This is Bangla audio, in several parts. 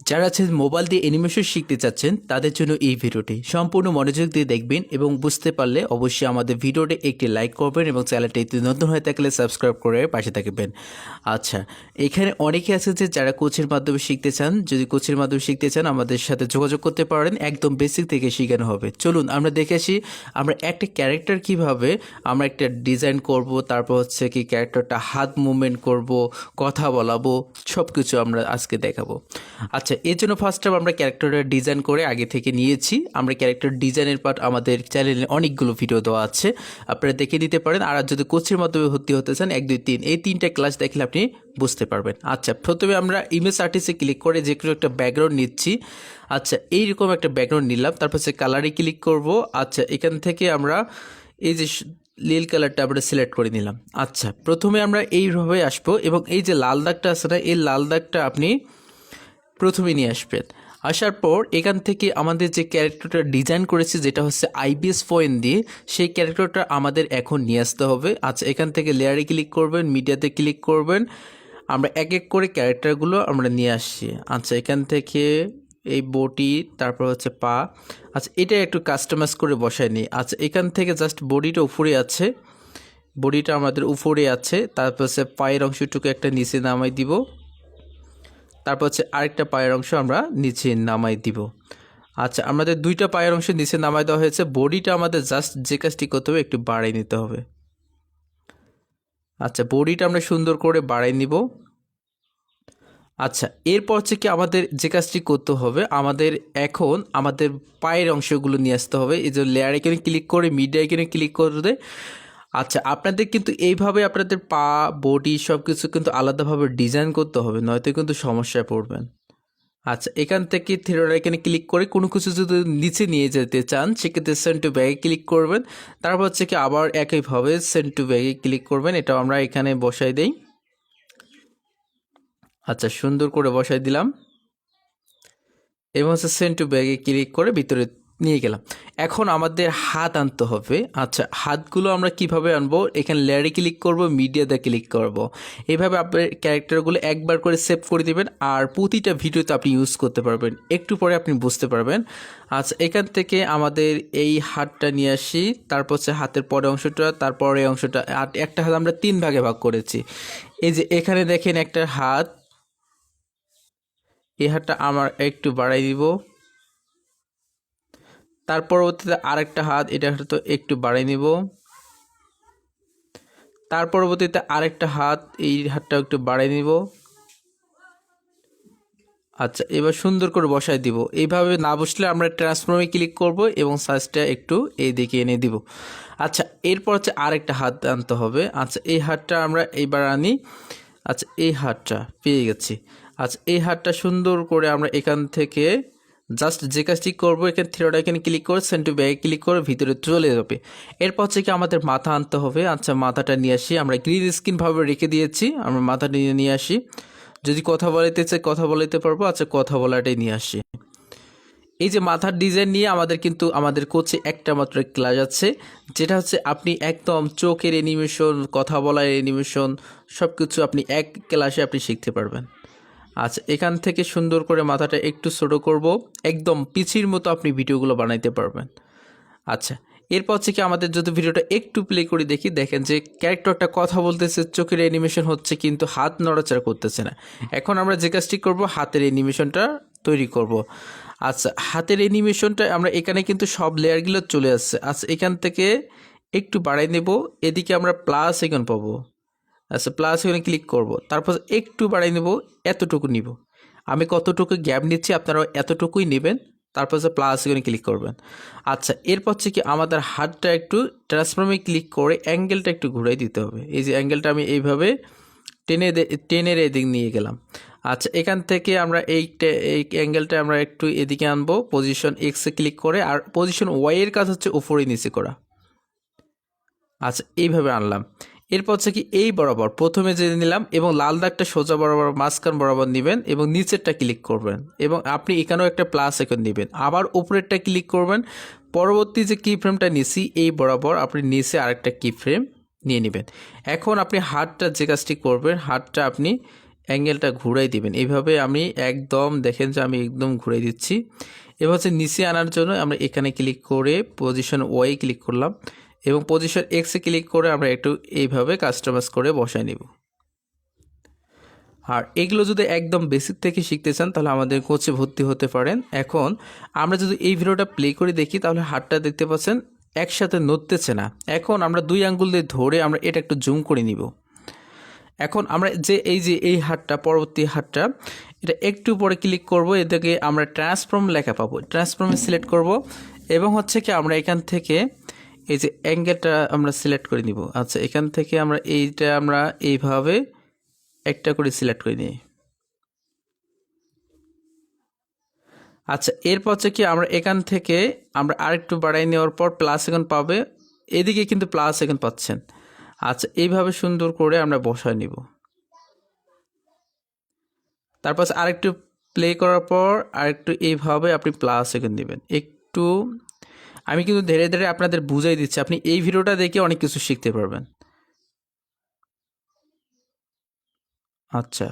যারা আছেন মোবাইল দিয়ে অ্যানিমেশন শিখতে চাচ্ছেন, তাদের জন্য এই ভিডিওটি। সম্পূর্ণ মনোযোগ দিয়ে দেখবেন এবং বুঝতে পারলে অবশ্যই আমাদের ভিডিওটি একটি লাইক করবেন এবং চ্যানেলটি যদি নতুন হয়ে থাকলে সাবস্ক্রাইব করে পাশে থাকবেন। আচ্ছা এখানে অনেকে আছে যে যারা কোচের মাধ্যমে শিখতে চান, যদি কোচের মাধ্যমে শিখতে চান, আমাদের সাথে যোগাযোগ করতে পারেন। একদম বেসিক থেকে শেখানো হবে। চলুন, আমরা দেখে আসি, আমরা একটা ক্যারেক্টার কীভাবে আমরা একটা ডিজাইন করব, তারপর হচ্ছে কি ক্যারেক্টারটা হাত মুভমেন্ট করব, কথা বলাবো সব কিছু আমরা আজকে দেখাবো। আচ্ছা এর জন্য ফার্স্ট টাইম আমরা ক্যারেক্টারটা ডিজাইন করে আগে থেকে নিয়েছি। আমরা ক্যারেক্টার ডিজাইনের পার্ট আমাদের চ্যানেলে অনেকগুলো ভিডিও দেওয়া আছে। আপনারা দেখে নিতে পারেন। আর যদি কোচের মাধ্যমে ভর্তি হতে চান, এক, দুই, তিন, এই তিনটা ক্লাস দেখলে আপনি বুঝতে পারবেন। আচ্ছা প্রথমে আমরা ইমেজ আর্টিস্টে ক্লিক করে যে কোনো একটা ব্যাকগ্রাউন্ড নিচ্ছি। আচ্ছা এইরকম একটা ব্যাকগ্রাউন্ড নিলাম। তারপর সে কালারে ক্লিক করব। আচ্ছা এখান থেকে আমরা এই যে নীল কালারটা আমরা সিলেক্ট করে নিলাম। আচ্ছা প্রথমে আমরা এইভাবে আসব এবং এই যে লাল দাগটা আছে না, এই লাল দাগটা আপনি প্রথমে নিয়ে আসবেন। আসার পর এখান থেকে আমাদের যে ক্যারেক্টারটা ডিজাইন করেছি, যেটা হচ্ছে আইবিএস ফোয়েন দিয়ে, সেই ক্যারেক্টারটা আমাদের এখন নিয়ে আসতে হবে। আচ্ছা এখান থেকে লেয়ারে ক্লিক করবেন, মিডিয়াতে ক্লিক করবেন। আমরা এক এক করে ক্যারেক্টারগুলো আমরা নিয়ে আসছি। আচ্ছা এখান থেকে এই বডি তারপর হচ্ছে পা। আচ্ছা এটা একটু কাস্টমাইজ করে বসায় নিই। আচ্ছা এখান থেকে জাস্ট বডিটা উপরে আছে। বডিটা আমাদের উপরে আছে। তারপর হচ্ছে পায়ের অংশটুকু একটা নিচে নামাই দিব। তারপর হচ্ছে আরেকটা পায়ের অংশ আমরা নিচে নামাই দিব। আচ্ছা আমাদের দুইটা পায়ের অংশ নিচে নামাই দেওয়া হয়েছে। বডিটা আমাদের জাস্ট যে কাজটি করতে হবে, একটু বাড়াই নিতে হবে। আচ্ছা বডিটা আমরা সুন্দর করে বাড়াই নিব। আচ্ছা এরপর হচ্ছে কি আমাদের যে কাজটি করতে হবে, আমাদের এখন আমাদের পায়ের অংশগুলো নিয়ে আসতে হবে। এই যে লেয়ার এখানে ক্লিক করে মিডিয়া এখানে ক্লিক করে আচ্ছা আপনাদের কিন্তু এইভাবে আপনাদের পা বডি সব কিছু কিন্তু আলাদাভাবে ডিজাইন করতে হবে, নয়তো কিন্তু সমস্যায় পড়বেন। আচ্ছা এখান থেকে থিরোর এখানে ক্লিক করে কোনো কিছু যদি নিচে নিয়ে যেতে চান, সেক্ষেত্রে সেন্ট টু ব্যাগে ক্লিক করবেন। তারপর হচ্ছে কি আবার একইভাবে সেন্ট টু ব্যাগে ক্লিক করবেন, এটাও আমরা এখানে বসাই দেই। আচ্ছা সুন্দর করে বসাই দিলাম। এবং হচ্ছে সেন্ট টু ব্যাগে ক্লিক করে ভিতরে নিয়ে গেলাম। এখন আমাদের হাত আনতে হবে। আচ্ছা হাতগুলো আমরা কীভাবে আনব? এখানে লেয়ারে ক্লিক করব, মিডিয়াতে ক্লিক করব। এভাবে আপনার ক্যারেক্টারগুলো একবার করে সেভ করে দিবেন আর প্রতিটা ভিডিওতে আপনি ইউজ করতে পারবেন। একটু পরে আপনি বুঝতে পারবেন। আচ্ছা এখান থেকে আমাদের এই হাতটা নিয়ে আসি। তারপর হচ্ছে হাতের পরে অংশটা, তারপরে অংশটা। আর একটা হাত আমরা তিন ভাগে ভাগ করেছি। এই যে এখানে দেখেন একটা হাত। এই হাতটা আমার একটু বাড়াই দিব। তার পরবর্তীতে আরেকটা হাত, এটা হয়তো একটু বাড়িয়ে নিব। তার পরবর্তীতে আরেকটা হাত, এই হাতটা একটু বাড়িয়ে নিব। আচ্ছা এবার সুন্দর করে বসাই দিব। এইভাবে না বসলে আমরা ট্রান্সফর্মে ক্লিক করব এবং সাইজটা একটু এই দিকে এনে দিব। আচ্ছা এরপর হচ্ছে আরেকটা হাত আনতে হবে। আচ্ছা এই হাতটা আমরা এইবার আনি। আচ্ছা এই হাতটা পেয়ে গেছি। আচ্ছা এই হাতটা সুন্দর করে আমরা এখান থেকে জাস্ট যে কাজটি করব, এখানে থ্রিটা এখানে ক্লিক করে সেন্টু ব্যাগে ক্লিক করে ভিতরে চলে যাবে। এরপর হচ্ছে কি আমাদের মাথা আনতে হবে। আচ্ছা মাথাটা নিয়ে আসি। আমরা গ্রিন স্ক্রিনভাবে রেখে দিয়েছি। আমরা মাথা নিয়ে নিয়ে আসি। যদি কথা বলাইতে চাই, কথা বলাইতে পারব। আচ্ছা কথা বলাটাই নিয়ে আসি। এই যে মাথার ডিজাইন নিয়ে আমাদের কিন্তু, আমাদের কোচে একটা মাত্র ক্লাস আছে। যেটা হচ্ছে আপনি একদম চোখের অ্যানিমেশন কথা বলার অ্যানিমেশন সব কিছু আপনি এক ক্লাসে আপনি শিখতে পারবেন। আচ্ছা এখান থেকে সুন্দর করে মাথাটা একটু ছোটো করব। একদম পিছির মতো আপনি ভিডিওগুলো বানাইতে পারবেন। আচ্ছা এরপর হচ্ছে কি আমাদের যদি ভিডিওটা একটু প্লে করে দেখি, দেখেন যে ক্যারেক্টারটা কথা বলতেছে, চোখের অ্যানিমেশন হচ্ছে কিন্তু হাত নড়াচড়া করতেছে না। এখন আমরা যে কাজটি করব, হাতের অ্যানিমেশনটা তৈরি করব। আচ্ছা হাতের অ্যানিমেশনটা আমরা এখানে কিন্তু সব লেয়ারগুলো চলে আসছে। আচ্ছা এখান থেকে একটু বাড়াই নেব। এদিকে আমরা প্লাস এখন পাবো। আচ্ছা প্লাস এখানে ক্লিক করব। তারপর একটু বাড়াই নেব, এতটুকু নিব। আমি কতটুকু গ্যাপ নিচ্ছি আপনারাও এতটুকুই নেবেন, তারপর হচ্ছে প্লাস এখানে ক্লিক করবেন। আচ্ছা এরপর হচ্ছে কি আমাদের হাতটা একটু ট্রান্সফর্মে ক্লিক করে অ্যাঙ্গেলটা একটু ঘুরাই দিতে হবে। এই যে অ্যাঙ্গেলটা আমি এইভাবে টেনে টেনের এদিক নিয়ে গেলাম। আচ্ছা এখান থেকে আমরা এই এই অ্যাঙ্গেলটা আমরা একটু এদিকে আনব পজিশন এক্সে ক্লিক করে, আর পজিশন ওয়াইয়ের কাজ হচ্ছে উপরে নিচে করা। আচ্ছা এইভাবে আনলাম। এরপর হচ্ছে কি এই বরাবর। প্রথমে যে নিলাম এবং লাল দাগটা সোজা বরাবর, মাঝখান বরাবর নেবেন এবং নিচেরটা ক্লিক করবেন এবং আপনি এখানেও একটা প্লাস এখন নেবেন আবার উপরেরটা ক্লিক করবেন। পরবর্তী যে কি ফ্রেমটা নিছি, এই বরাবর আপনি নিচে আরেকটা কি ফ্রেম নিয়ে নেবেন। এখন আপনি হাতটা যে কাজটি করবেন, হাতটা আপনি অ্যাঙ্গেলটা ঘুরাই দিবেন। এইভাবে আমি একদম দেখেন যে আমি একদম ঘুরাই দিচ্ছি। এবার হচ্ছে নিচে আনার জন্য আমরা এখানে ক্লিক করে পজিশন ওয়াই ক্লিক করলাম। এবং পজিশন এক্সে ক্লিক করে আমরা একটু এইভাবে কাস্টমাইজ করে বসাই নিব। আর এগুলো যদি একদম বেসিক থেকে শিখতে চান, তাহলে আমাদের কোচে ভর্তি হতে পারেন। এখন আমরা যদি এই ভিডিওটা প্লে করে দেখি, তাহলে হাতটা দেখতে পাচ্ছেন, একসাথে নড়তেছে না। এখন আমরা দুই আঙ্গুল দিয়ে ধরে আমরা এটা একটু জুম করে নিব। এখন আমরা যে এই যে এই হাতটা, পরবর্তী হাতটা, এটা একটু পরে ক্লিক করব, এদিকে আমরা ট্রান্সফর্ম লেখা পাবো। ট্রান্সফর্মে সিলেক্ট করব, এবং হচ্ছে কি আমরা এখান থেকে এই যে অ্যাঙ্গেলটা আমরা সিলেক্ট করে নিব। আচ্ছা এখান থেকে আমরা এইটা আমরা এইভাবে একটা করে সিলেক্ট করে নিই। আচ্ছা এরপর হচ্ছে কি আমরা এখান থেকে আমরা আরেকটু বাড়াই নেওয়ার পর প্লাস এখন পাবে। এদিকে কিন্তু প্লাস এখন পাচ্ছেন। আচ্ছা এইভাবে সুন্দর করে আমরা বসায় নিব। তারপর আরেকটু প্লে করার পর আরেকটু এইভাবে আপনি প্লাস সেকেন্ড দিবেন। একটু আমি কিন্তু ধীরে ধীরে আপনাদের বুঝাই দিচ্ছি। আপনি এই ভিডিওটা দেখে অনেক কিছু শিখতে পারবেন। আচ্ছা।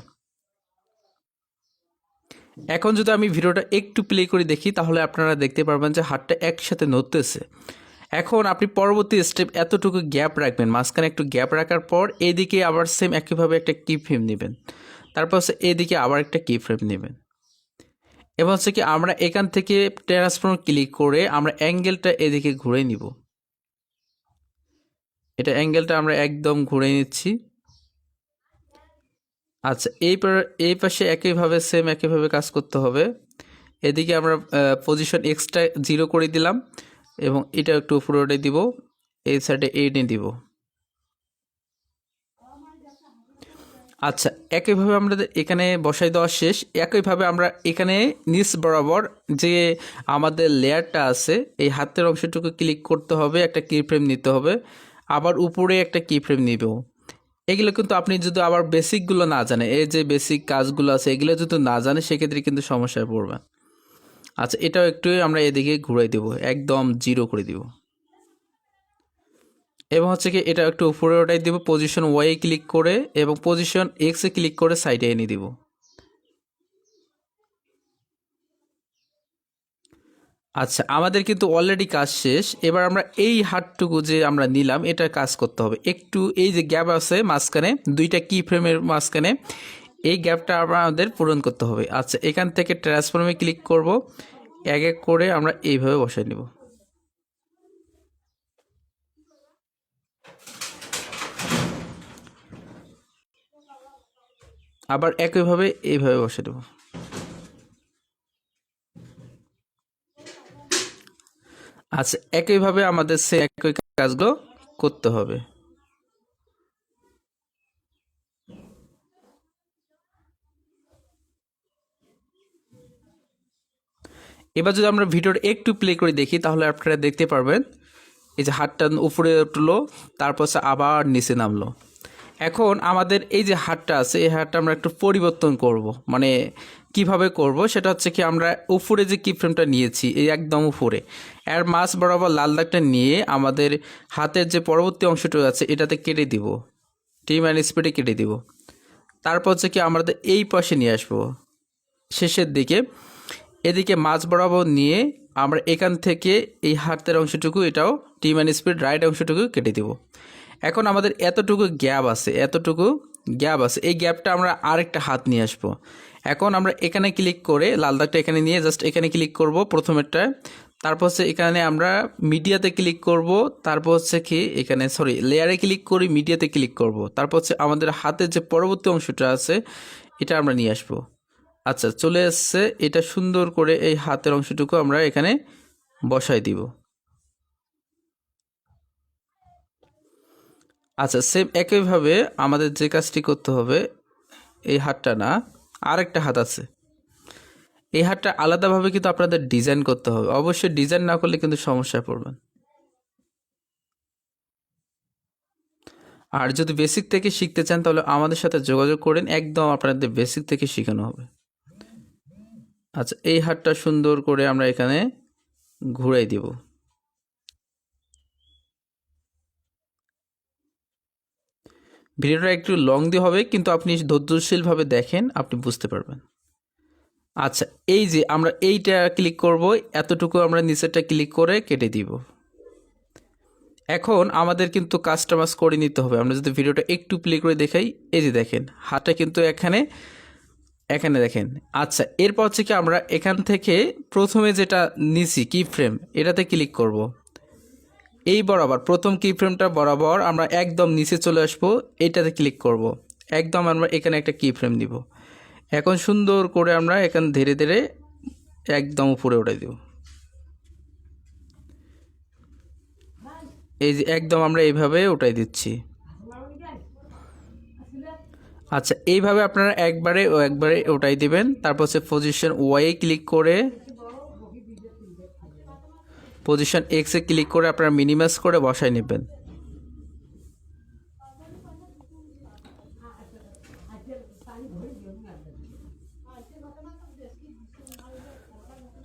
এখন যদি আমি ভিডিওটা একটু প্লে করে দেখি, তাহলে আপনারা দেখতে পারবেন যে হাতটা একসাথে নড়তেছে। এখন আপনি পরবর্তী স্টেপ এতটুকু গ্যাপ রাখবেন, মাঝখানে একটু গ্যাপ রাখার পর এদিকে আবার সেম একইভাবে একটা কি ফ্রেম নেবেন। তারপর এদিকে আবার একটা কি ফ্রেম নেবেন। এবার হচ্ছে কি আমরা এখান থেকে ট্রান্সফর্ম ক্লিক করে আমরা অ্যাঙ্গেলটা এদিকে ঘুরে নিব। এটা অ্যাঙ্গেলটা আমরা একদম ঘুরে নিচ্ছি। আচ্ছা এই এই পাশে একইভাবে সেম একইভাবে কাজ করতে হবে। এদিকে আমরা পজিশন এক্সট্রা জিরো করে দিলাম এবং এটা একটু উপরে দিব, এই সাইডে এইটে দিব। আচ্ছা একইভাবে আমরা এখানে বসাই দেওয়া শেষ। একইভাবে আমরা এখানে নিচ বরাবর যে আমাদের লেয়ারটা আছে, এই হাতের অংশটুকু ক্লিক করতে হবে, একটা কি ফ্রেম নিতে হবে। আবার উপরে একটা কি ফ্রেম নিব। এগুলো কিন্তু আপনি যদি আবার বেসিকগুলো না জানেন, এই যে বেসিক কাজগুলো আছে, এগুলো যদি না জানে সেক্ষেত্রে কিন্তু সমস্যায় পড়বে আচ্ছা এটাও একটু আমরা এদিকে ঘুরাই দেব, একদম জিরো করে দিব। এবং হচ্ছে কি এটা একটু উপরে ওটাই দিব পজিশন ওয়াই ক্লিক করে এবং পজিশন এক্সে ক্লিক করে সাইডে এনে দিব। আচ্ছা আমাদের কিন্তু অলরেডি কাজ শেষ। এবার আমরা এই হাটটুকু যে আমরা নিলাম এটা কাজ করতে হবে। একটু এই যে গ্যাপ আছে মাঝখানে, দুইটা কি ফ্রেমের মাঝখানে, এই গ্যাপটা আমাদের পূরণ করতে হবে। আচ্ছা এখান থেকে ট্রান্সফর্মে ক্লিক করব। এক এক করে আমরা এইভাবে বসাই নেব। আবার একইভাবে এইভাবে বসে দেব। আচ্ছা একইভাবে আমাদের সে একই কাজগুলো করতে হবে। এবার যদি আমরা ভিডিওর একটু প্লে করে দেখি, তাহলে আপনারা দেখতে পারবেন, এই যে হাতটা উপরে উঠল, তারপর আবার নিচে নামলো। এখন আমাদের এই যে হাটটা আছে, এই হাটটা আমরা একটু পরিবর্তন করব। মানে কীভাবে করব, সেটা হচ্ছে কি আমরা উপরে যে কি ফ্রেমটা নিয়েছি, এই একদম উপরে, এর মাছ বরাবর লাল দাগটা নিয়ে আমাদের হাতের যে পরবর্তী অংশটা আছে, এটাতে কেটে দিব টি ম্যান স্পিডে কেটে দিব। তারপর হচ্ছে কি আমাদের এই পাশে নিয়ে আসব, শেষের দিকে। এদিকে মাছ বরাবর নিয়ে আমরা এখান থেকে এই হাতের অংশটুকু, এটাও টি ম্যান স্পিড রাইট অংশটুকু কেটে দিব। এখন আমাদের এতটুকু গ্যাপ আছে, এতটুকু গ্যাপ আছে। এই গ্যাপটা আমরা আরেকটা হাত নিয়ে আসব। এখন আমরা এখানে ক্লিক করে লাল দাগটা এখানে নিয়ে জাস্ট এখানে ক্লিক করব প্রথমেরটা। তারপর হচ্ছে এখানে আমরা মিডিয়াতে ক্লিক করব। তারপর হচ্ছে কি এখানে, সরি, লেয়ারে ক্লিক করি মিডিয়াতে ক্লিক করব। তারপর হচ্ছে আমাদের হাতের যে পরবর্তী অংশটা আছে, এটা আমরা নিয়ে আসব। আচ্ছা চলে এসছে। এটা সুন্দর করে এই হাতের অংশটুকু আমরা এখানে বসাই দিব। আচ্ছা সেম একইভাবে আমাদের যে কাজটি করতে হবে, এই হাতটা না, আরেকটা হাত আছে। এই হাতটা আলাদাভাবে কিন্তু আপনাদের ডিজাইন করতে হবে। অবশ্যই ডিজাইন না করলে কিন্তু সমস্যায় পড়বেন। আর যদি বেসিক থেকে শিখতে চান, তাহলে আমাদের সাথে যোগাযোগ করেন। একদম আপনাদের বেসিক থেকে শেখানো হবে। আচ্ছা এই হাতটা সুন্দর করে আমরা এখানে ঘুরাই দিব। ভিডিওটা একটু লং দিয়ে হবে, কিন্তু আপনি ধৈর্যশীলভাবে দেখেন, আপনি বুঝতে পারবেন। আচ্ছা এই যে আমরা এইটা ক্লিক করব, এতটুকু আমরা নিচেরটা ক্লিক করে কেটে দিব। এখন আমাদের কিন্তু কাস্টমাইজ করে নিতে হবে। আমরা যদি ভিডিওটা একটু প্লে করে দেখাই, এই যে দেখেন, হাতটা কিন্তু এখানে এখানে দেখেন। আচ্ছা এরপর হচ্ছে কি আমরা এখান থেকে প্রথমে যেটা নিছি কি ফ্রেম এটাতে ক্লিক করব। এই বরাবর, প্রথম কি ফ্রেমটা বরাবর আমরা একদম নিচে চলে আসব এটাতে ক্লিক করব। একদম আমরা এখানে একটা কি ফ্রেম দিব এখন সুন্দর করে আমরা এখানে ধীরে ধীরে একদম উপরে উঠে দিব। এই যে একদম আমরা এইভাবে উঠাই দিচ্ছি। আচ্ছা এইভাবে আপনারা একবারে ও একবারে ওটাই দিবেন, তারপর হচ্ছে পজিশন ওয়াই ক্লিক করে পজিশন এক্সে ক্লিক করে আপনারা মিনিমাইজ করে বসায় নেবেন।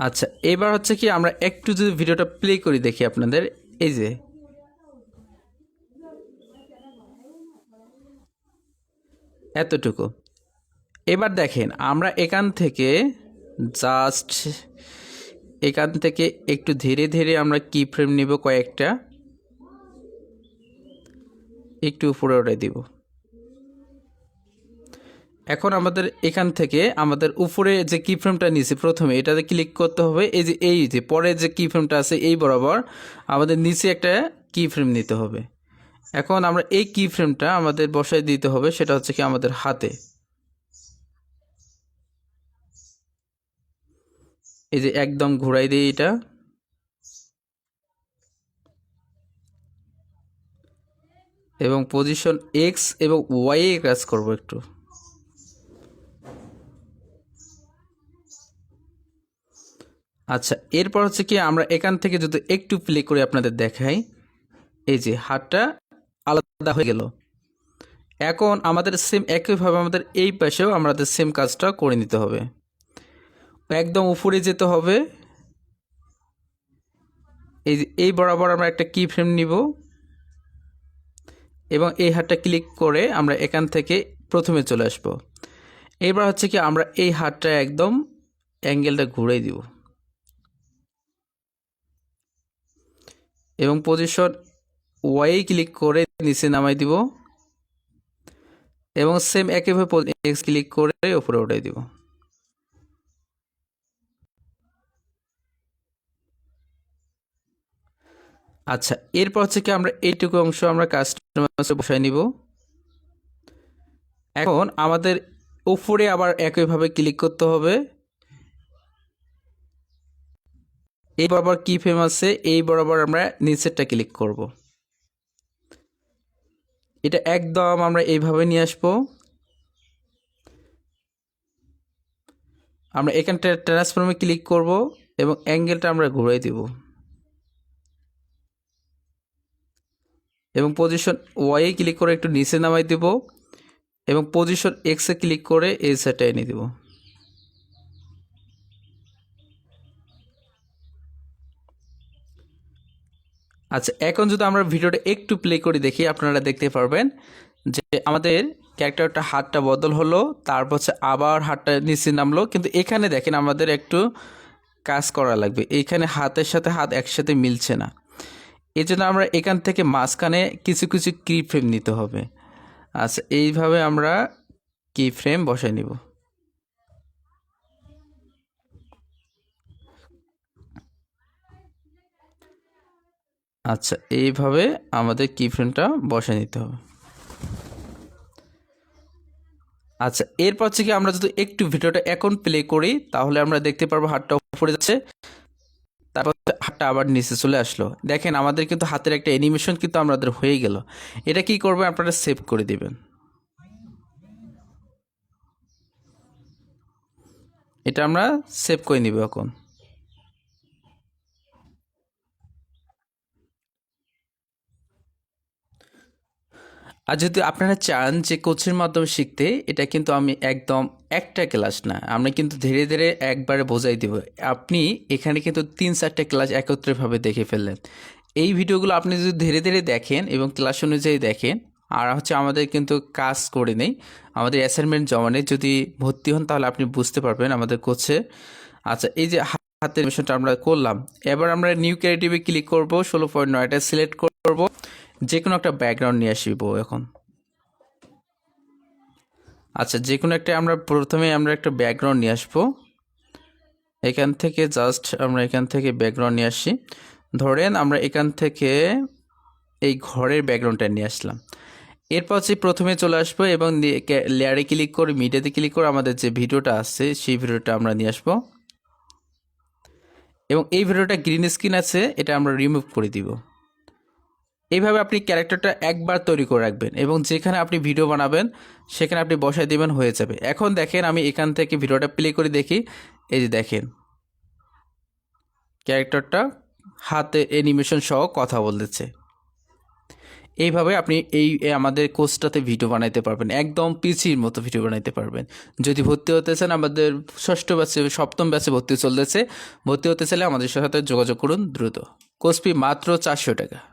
আচ্ছা এবার হচ্ছে কি আমরা একটু যদি ভিডিওটা প্লে করি দেখি আপনাদের। এই যে। এতটুকু। এবার দেখেন, আমরা এখান থেকে জাস্ট এখান থেকে একটু ধীরে ধীরে আমরা কি ফ্রেম নিব কয়েকটা। একটু উপরে উঠে দিব। এখন আমাদের এখান থেকে আমাদের উপরে যে কি ফ্রেমটা নিয়েছি প্রথমে, এটাতে ক্লিক করতে হবে। এই যে এই যে, পরে যে কি ফ্রেমটা আছে এই বরাবর আমাদের নিচে একটা কি ফ্রেম নিতে হবে। এখন আমরা এই কি ফ্রেমটা আমাদের বসায় দিতে হবে, সেটা হচ্ছে কি আমাদের হাতে। এই যে একদম ঘুরাই দিই এটা। এবং পজিশন এক্স এবং ওয়াই এ কাজ করব একটু। আচ্ছা এরপর হচ্ছে কি আমরা এখান থেকে যদি একটু প্লে করে আপনাদের দেখাই, এই যে হাতটা আলাদা হয়ে গেল। এখন আমাদের সেম একইভাবে আমাদের এই পাশেও আমাদের সেম কাজটা করে নিতে হবে। একদম উপরে যেতে হবে। এই এই বরাবর আমরা একটা কি ফ্রেম নিব। এবং এই হাতটা ক্লিক করে আমরা এখান থেকে প্রথমে চলে আসব। এবার হচ্ছে কি আমরা এই হাতটা একদম অ্যাঙ্গেলটা ঘুরে দিব। এবং পজিশন ওয়াই ক্লিক করে নিচে নামাই দিব। এবং সেম একইভাবে এক্স ক্লিক করে উপরে উঠাই দিব। আচ্ছা এরপর হচ্ছে কি আমরা এইটুকু অংশ আমরা কাস্টমার বসাই নিব। এখন আমাদের উপরে আবার একইভাবে ক্লিক করতে হবে। এই বরাবর কি ফ্রেম আছে? এই বরাবর আমরা নিচেরটা ক্লিক করব। এটা একদম আমরা এইভাবে নিয়ে আসব। আমরা এখানটা ট্রান্সফর্মে ক্লিক করব এবং অ্যাঙ্গেলটা আমরা ঘুরাই দিব। এবং পজিশন ওয়াই ক্লিক করে একটু নিচে নামাই দেব এবং পজিশন এক্স এক্সে ক্লিক করে এই সাইডটা এনে দেব। আচ্ছা এখন যদি আমরা ভিডিওটা একটু প্লে করে দেখি, আপনারা দেখতে পারবেন যে আমাদের ক্যারেক্টারটা হাতটা বদল হলো, তারপর হচ্ছে আবার হাতটা নিচে নামলো। কিন্তু এখানে দেখেন আমাদের একটু কাজ করা লাগবে। এখানে হাতের সাথে হাত একসাথে মিলছে না। জন্য আমরা এখান থেকে মাঝখানে কিছু কিছু কি ফ্রেম নিতে হবে। আচ্ছা এইভাবে আমরা কি ফ্রেম বসাই নিব। আচ্ছা এইভাবে আমাদের কি ফ্রেমটা বসে নিতে হবে। আচ্ছা এরপর থেকে আমরা যদি একটু ভিডিওটা এখন প্লে করি, তাহলে আমরা দেখতে পারব হাতটা উপরে যাচ্ছে। তারপর হাতটা আবার নিচে চলে আসলো। দেখেন, আমাদের কিন্তু হাতের একটা অ্যানিমেশন কিন্তু আমাদের হয়ে গেল। এটা কি করবে আপনারা সেভ করে দিবেন। এটা আমরা সেভ করে নিব এখন। আর যদি আপনারা চান যে কোচের মাধ্যমে শিখতে, এটা কিন্তু আমি একদম একটা ক্লাস না। আমরা কিন্তু ধীরে ধীরে একবারে বোঝাই দেব। আপনি এখানে কিন্তু তিন চারটে ক্লাস একত্রিতভাবে দেখে ফেললেন। এই ভিডিওগুলো আপনি যদি ধীরে ধীরে দেখেন এবং ক্লাস অনুযায়ী দেখেন, আর হচ্ছে আমাদের কিন্তু কাজ করে নেই, আমাদের অ্যাসাইনমেন্ট জমা নেই, যদি ভর্তি হন তাহলে আপনি বুঝতে পারবেন আমাদের কোচে আচ্ছা এই যে হাতের মিশনটা আমরা করলাম। এবার আমরা নিউ ক্রিয়েটিভে ক্লিক করব, ষোলো পয়েন্ট নয়টা সিলেক্ট করব। যে কোনো একটা ব্যাকগ্রাউন্ড নিয়ে আসব এখন। আচ্ছা যে কোনো একটা আমরা প্রথমে আমরা একটা ব্যাকগ্রাউন্ড নিয়ে আসব। এখান থেকে জাস্ট আমরা এখান থেকে ব্যাকগ্রাউন্ড নিয়ে আসি। ধরেন আমরা এখান থেকে এই ঘরের ব্যাকগ্রাউন্ডটা নিয়ে আসলাম। এরপর হচ্ছে প্রথমে চলে আসব এবং লেয়ারে ক্লিক করে মিডিয়াতে ক্লিক করে আমাদের যে ভিডিওটা আছে, সেই ভিডিওটা আমরা নিয়ে আসব। এবং এই ভিডিওটা গ্রিন স্ক্রিন আছে, এটা আমরা রিমুভ করে দিব। এইভাবে আপনি ক্যারেক্টারটা একবার তৈরি করে রাখবেন এবং যেখানে আপনি ভিডিও বানাবেন, সেখানে আপনি বসায় দেবেন, হয়ে যাবে। এখন দেখেন, আমি এখান থেকে ভিডিওটা প্লে করে দেখি। এই যে দেখেন। ক্যারেক্টারটা হাতে অ্যানিমেশন সহ কথা বলতেছে। এইভাবে আপনি এই আমাদের কোর্সটাতে ভিডিও বানাইতে পারবেন। একদম পিছির মতো ভিডিও বানাইতে পারবেন। যদি ভর্তি হতে চান, আমাদের ষষ্ঠ ব্যাচে সপ্তম ব্যাচে ভর্তি চলতেছে। ভর্তি হতে চাইলে আমাদের সাথে যোগাযোগ করুন দ্রুত। কোর্স ফি মাত্র চারশো টাকা।